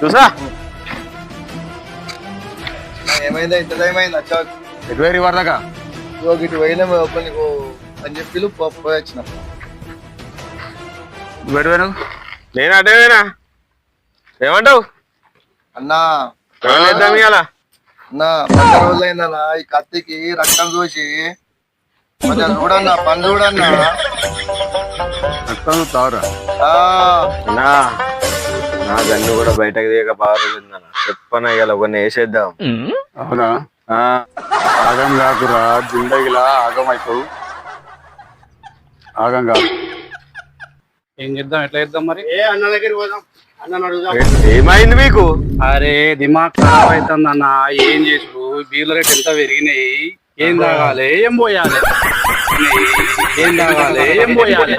చూసా? ఏమైందా ఇంత టైం అయింది వచ్చా ఎటువైరు వరదాకా ఇదిగో ఇటు పోయినా ఒక నీకు అని చెప్పి పో- పోయి వచ్చిన. ఎటువైనా నేను అటేనా ఏమంటావు? అన్నా అన్నా పది రోజులైందన్నా ఈ కత్తికి రక్తం చూసి. కొంచెం చూడన్నా పని చూడన్నా. రక్తం తావురా ఆ, అన్నా నా గన్ను కూడా బయటకు దిగక బాగా రోజుందన్న. చెప్పన ఇవాళ ఒకరిని వేసేద్దాం. అవునా? ఆగం కాకురా జిందగిలా ఆగం అవుతావు ఆగం కాదు ఏం చేద్దాం ఎట్లా చేద్దాం మరి? ఏ- ఏమైంది మీకు? అరే దిమాగ్ ఖరాబ్ అవుతుంది అన్న. ఏం చేసుడు బీర్ల రేట్ ఎంత పెరిగినాయి? ఏం తాగాలి? ఏం పోయాలి? ఏం తాగాలి? ఏం పోయాలి?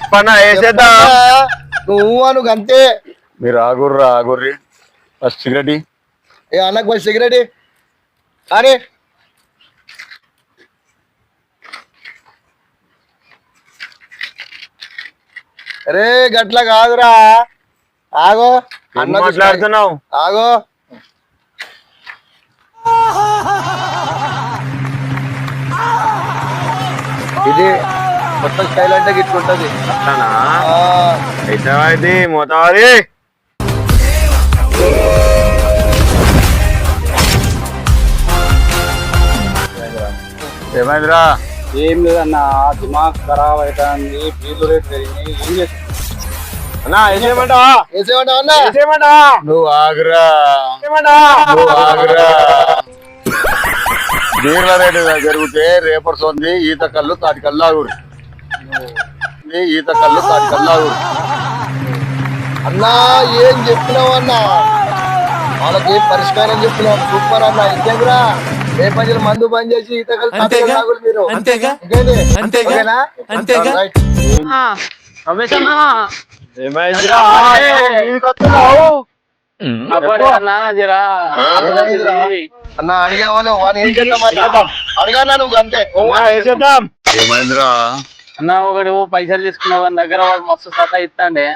చెప్పన్న వేసేద్దాం. నువ్వు అను అంతే మీరు ఆగుర్రా ఆగుర్రి. First cigarette. ఏ అన్నకు పోయి సిగరెట్ ఇ. కానీ రే గట్ల కాదురా. ఆగో అన్న మాట్లాడుతున్నావు? ఆగో. ఇది కొత్త స్టైల్ అంటే గిట్లుంటది అయితే మోతాది. ఏమైందిరా? ఏం లేదన్న దిమాగ్ ఖరాబ్ అవుతుంది బీర్ల రేట్ పెరిగినాయి ఏం చేస్తాం నువ్వు ఆగురా. వేసేయమంటావా నువ్వు ఆగురా. బీర్ల రేటు జరిగితే రేపర్స్ ఉంది ఈత కళ్ళు తాటి కళ్ళు ఆగురు. ఈత కళ్ళు తాటి కళ్ళు ఆగురు. అన్నా ఏం చెప్పినావు అన్నా? వాళ్ళకి ఏం పరిష్కారం చెప్పినావు. సూపర్ అన్న ఇంకేంద్రా ఏ పని మందు బంద్ చేసి ఈత? తాగులు మీరు. అంతేగా? అంతేగా? అంతేగా? అన్న ఏం నువ్వు అంతే ఏమైందిరా ఓ పైసలు తీసుకున్న వాడి దగ్గర వాడు మస్తు సతా ఇస్తాండే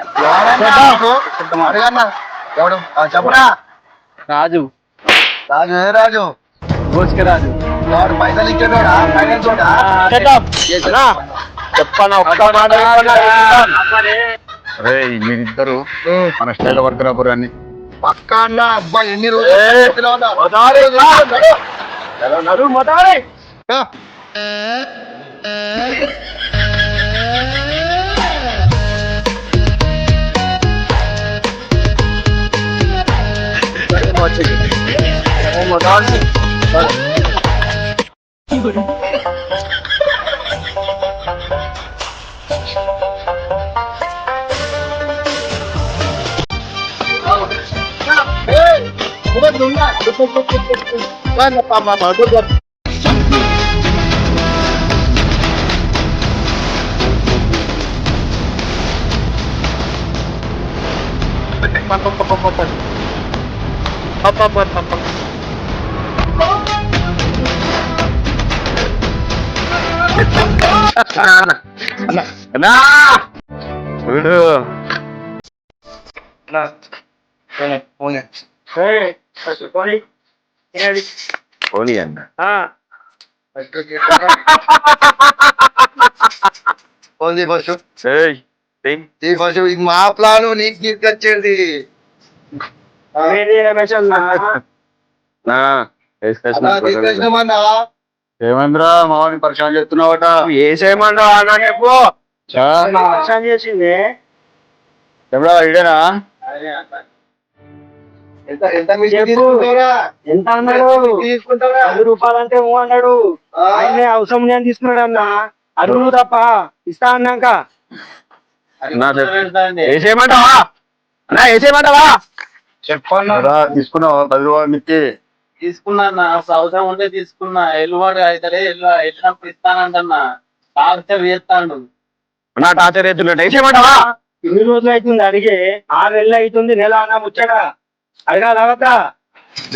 అడిగానా ఎవడు చెప్పురా రాజు రాజు ఏ రాజు గోచిక రాజు వాడు పైసలు ఇచ్చేటోడా ఫైనాన్స్ చెప్పన్నా ఒక్క మాట చెప్పన్నా. రే మీరిద్దరు మన స్టైల్ వర్క్ రాబోరు అని పక్కా అన్న అబ్బా ఎన్ని రోజులు చెప్పినావు అన్న? మోతాది, ఎలా నడు మోతాది. ఆ. అన్నా, చూడు అన్న, పోనీ, పోనీ. పోనీ అన్న పోనీ ఫస్ట్ ఏయ్, ఏయ్. ఈ ఫస్ట్ ఇది మా ప్లాన్ నీకు తీసుకొచ్చేది ఏమైందిరా మామని పరిచయం చేస్తున్నావట వేసేయమంటావా అన్నా చెప్పు చా, చేసింది ఎవడా ఇడేనా ఎంత అన్నాడు? పది రూపాయలు అంటే ఓ అన్నాడు. ఆయనే అవసరం నేను తీసుకున్నాడు అన్న. అడుగు తప్ప. ఇస్తా అన్నాక. వేసేయమంటావా? అన్నా వేసేయమంటావా? చెప్పన్నా తీసుకున్నావా? పది రూపాయలు తీసుకున్నా అన్న. అవసరం ఉంటే తీసుకున్నా. ఎల్లువాడు అయితే ఎల్లు వెళ్ళినప్పుడు ఇస్తానంటన్నా. తాగితే వేస్తాడు నా టార్చర్ ఎత్తున్నట్టు వేసేయమంటావా? ఇన్ని రోజులు అవుతుంది అడిగి. ఆరు నెలలు అవుతుంది నెల అన్న ముచ్చట. అడగాలి అవద్దా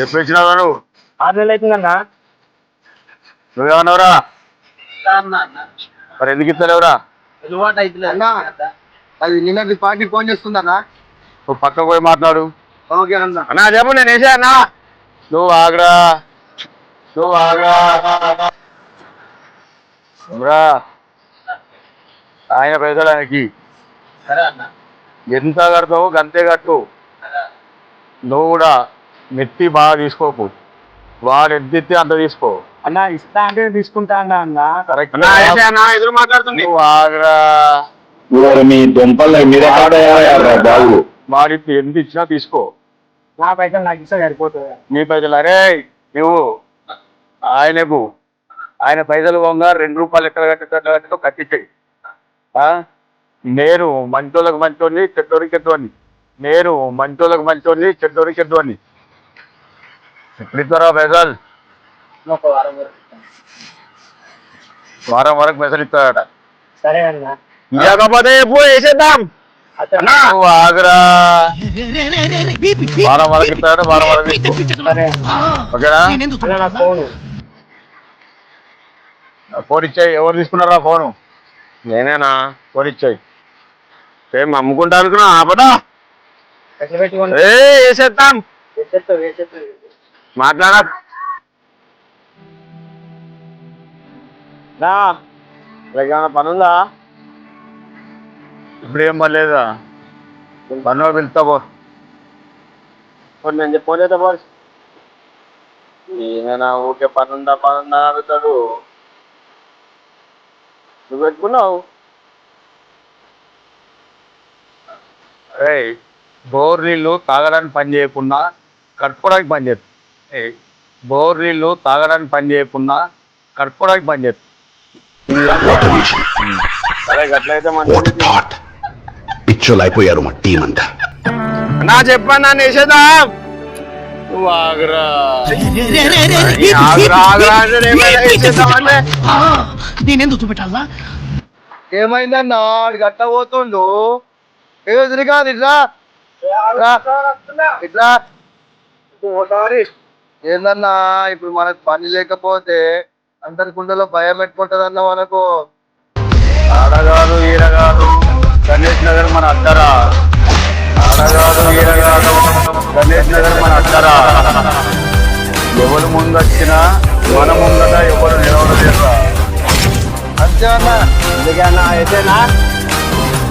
ఎప్పుడు ఇచ్చినావా నువ్వు ఆరు నెలలు అవుతుందన్నా నువ్వేమన్నావురా? మరి ఎందుకు ఇస్తలేవురా? అన్నా అది నిన్నటి పార్టీ ఫోన్ చేస్తుందన్నా. నువ్వు పక్కకు పోయి మాట్లాడు. ఓకే అన్న. అన్నా చెప్పు నేను వేసా అన్నా. నువ్వు ఆగ్రా. నువ్వు ఆగ్రా. ఆయన పైసలు ఆయనకి. ఎంత కడతావు గంతే కట్టు. నువ్వు కూడా మెత్తి బాగా తీసుకోకు. వాడు ఇస్తే అంత తీసుకో. అన్న ఇస్తా అంటే తీసుకుంటా అన్న అన్న. కరెక్ట్ ఎదురు మాట్లాడుతుంది. నువ్వు ఆగ్రా. మీ దుంపలు మీరే కాడయ్యారా బాబు? వాడికి ఎంత ఇచ్చినా తీసుకో. నా పైసలు నాకు ఇస్తా సరిపోతుంది. నీ పైసలు అరే నువ్వు ఆయనకు ఆయన పైసలు పోగా రెండు రూపాయలు ఎక్కడ కట్టేటట్టు కట్టించాయి నేను మంచోళ్ళకి మంచోని చెడ్డోరికి చెడ్డోని నేను మంచోళ్ళకి మంచోని చెడ్డోరికి చెడ్డోని ఎప్పుడు పైసలు వారం వరకు వారం వరకు పైసలు ఇస్తాడట. సరే అన్న. ఇవ్వకపోతే ఎప్పుడు వేసేద్దాం? ఆగురా. వారం వరకు ఇస్తాడు వారం వరకు ఓకేనా? ఫోను. ఇచ్చాయి. ఎవరు తీసుకున్నారా ఫోను? నేనేనా? ఫోన్ ఇచ్చాయి. ఏం అమ్ముకుంటా అనుకున్నా ఆపదా. వేసేద్దాం. మాట్లాడా? ఏమైనా పని ఉందా ఇప్పుడు ఏం పని లేదా? పని పిలుస్తా పో. నేను చేస్తా పో ఈయన ఊకే పని ఉందా పని ఉందా అడుగుతాడు. నువ్వు పెట్టుకున్నావు? ఏయ్ బోర్ నీళ్ళు తాగడానికి పని చేయకుండా కట్టుకోవడానికి పని చేస్తుంది ఏయ్ బోర్ నీళ్ళు తాగడానికి పని చేయకుండా కట్టుకోవడానికి పని చేస్తుంది సరే గట్లయితే మంచిది పిచ్చోలు అయిపోయారు మా టీం అంతా. నా చెప్పన్నా వేసేదా నువ్వు ఆగురా. ఆగురా ఆగురా అంటే ఏమైనా వేసేద్దామంటే నేనెందుకు చూపెట్టాలా? ఏమైందన్నా? గట్ట పోతుండు. ఏ శ్రీకాంత్ ఇట్లా. ఇట్లా. ఏందన్నా ఇప్పుడు మనకు పని లేకపోతే అందరి గుండెలో భయం పెట్టుకుంటదన్న మనకు. ఆడగాదు ఈడగాదు గణేష్ నగర్ మన అద్దరా ఆడగాదు ఈడగాదు గణేష్ నగర్ మన అద్దరా ఎవరు ముందు వచ్చినా మన ముందట ఎవరు నిలవలేదురా అంతే అన్న. ఎందుకన్నా అయితేనా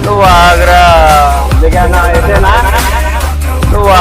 నువ్వు ఆగ్రా. ఎందుకన్నా అయితేనా